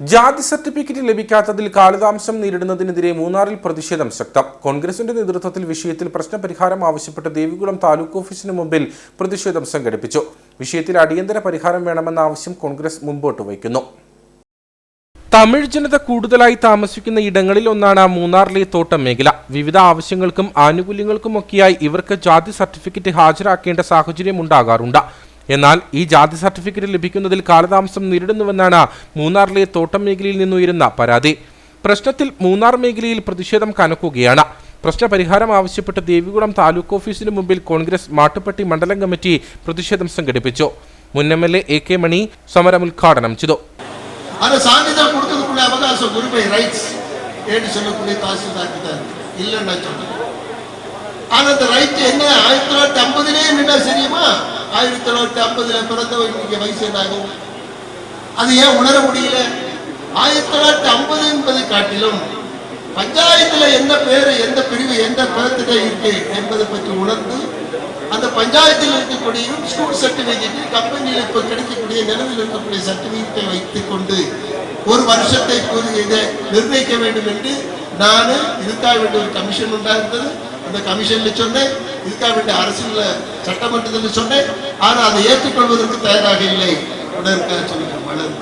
ജാതി സർട്ടിഫിക്കറ്റ് ലഭിക്കാത്തതിൽ കാലതാമസം നേരിടുന്നതിനെതിരെ മൂന്നാറിൽ പ്രതിഷേധം ശക്തം. കോൺഗ്രസിന്റെ നേതൃത്വത്തിൽ വിഷയത്തിൽ പ്രശ്നപരിഹാരം ആവശ്യപ്പെട്ട് ദേവികുളം താലൂക്ക് ഓഫീസിന് മുമ്പിൽ പ്രതിഷേധം സംഘടിപ്പിച്ചു. വിഷയത്തിൽ അടിയന്തര പരിഹാരം വേണമെന്ന ആവശ്യം കോൺഗ്രസ് മുമ്പോട്ട് വയ്ക്കുന്നു. തമിഴ് ജനത കൂടുതലായി താമസിക്കുന്ന ഇടങ്ങളിൽ ഒന്നാണ് മൂന്നാറിലെ തോട്ടം മേഖല. വിവിധ ആവശ്യങ്ങൾക്കും ആനുകൂല്യങ്ങൾക്കുമൊക്കെയായി ഇവർക്ക് ജാതി സർട്ടിഫിക്കറ്റ് ഹാജരാക്കേണ്ട സാഹചര്യം ഉണ്ടാകാറുണ്ട് എന്നാൽ ഈ ജാതി സർട്ടിഫിക്കറ്റ് ലഭിക്കുന്നതിൽ കാലതാമസം നേരിടുന്നുവെന്നാണ് മൂന്നാറിലെ തോട്ടം മേഖലയിൽ നിന്നുയരുന്ന പരാതി പ്രശ്നത്തിൽ മൂന്നാർ മേഖലയിൽ പ്രതിഷേധം കനക്കുകയാണ് പ്രശ്നപരിഹാരം ആവശ്യപ്പെട്ട് ദേവികുളം താലൂക്ക് ഓഫീസിന് മുമ്പിൽ കോൺഗ്രസ് മാട്ടുപ്പെട്ടി മണ്ഡലം കമ്മിറ്റി പ്രതിഷേധം സംഘടിപ്പിച്ചു മുൻ M L A A K Mani സമരം ഉദ്ഘാടനം ചെയ്തു அந்த சான்றிதழ் கொடுக்கறதுக்குள்ள அவகாசம் உரிமை ரைட்ஸ் ஏன்னு சொல்லக்கூடிய தாசில்தார் கிட்ட இல்லைன்னு நான் சொன்னேன் ஆனா அந்த ரைட் என்ன ஆயிரத்தி தொள்ளாயிரத்தி ஐம்பதுலயே நின்னா சரியுமா ஆயிரத்தி தொள்ளாயிரத்தி ஐம்பதுல பிறந்தவர்களுடைய வயசு என்னாகும்? அது ஏன் உணர முடியல? ஆயிரத்தி தொள்ளாயிரத்தி ஐம்பது என்பதை காட்டிலும் பஞ்சாயத்துல எந்த பேரு எந்த பிரிவு எந்த பேர்த்துல இருக்கு என்பதை பற்றி உணர்ந்து அந்த பஞ்சாயத்தில் இருக்கக்கூடிய ஸ்கூல் சர்டிபிகேட் கம்பெனியில் இப்போ கிடைக்கக்கூடிய நிலவில் இருக்கக்கூடிய சர்டிபிகேட்டை வைத்துக் கொண்டு ஒரு வருஷத்தை இதை நிர்ணயிக்க வேண்டும் என்று நான் இதுக்காக வேண்டிய ஒரு கமிஷன் உண்டாயிருந்தது. அந்த கமிஷன்ல சொன்னேன் இதுக்காக வேண்டிய சட்டமன்றத்தில் சொன்னேன். ஆனால் அதை ஏற்றுக்கொள்வதற்கு தயாராக இல்லை. உடனே சொல்லுங்க மலர்.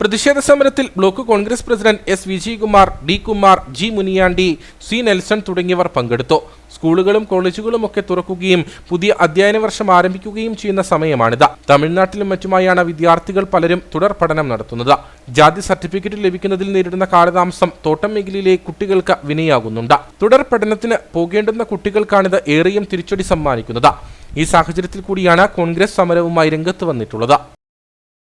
പ്രതിഷേധ സമരത്തിൽ block Congress president S Vijayakumar D Kumar G Muniyandi C Nelson തുടങ്ങിയവർ പങ്കെടുത്തു. സ്കൂളുകളും കോളേജുകളും ഒക്കെ തുറക്കുകയും പുതിയ അധ്യയന വർഷം ആരംഭിക്കുകയും ചെയ്യുന്ന സമയമാണിത്. തമിഴ്നാട്ടിലും മറ്റുമായാണ് വിദ്യാർത്ഥികൾ പലരും തുടർ പഠനം നടത്തുന്നത്. ജാതി സർട്ടിഫിക്കറ്റ് ലഭിക്കുന്നതിൽ നേരിടുന്ന കാലതാമസം തോട്ടം മേഖലയിലെ കുട്ടികൾക്ക് വിനയാകുന്നുണ്ട്. തുടർ പഠനത്തിന് പോകേണ്ടുന്ന കുട്ടികൾക്കാണിത് ഏറെയും തിരിച്ചടി സമ്മാനിക്കുന്നത്. ഈ സാഹചര്യത്തിൽ കൂടിയാണ് കോൺഗ്രസ് സമരവുമായി രംഗത്ത് വന്നിട്ടുള്ളത്.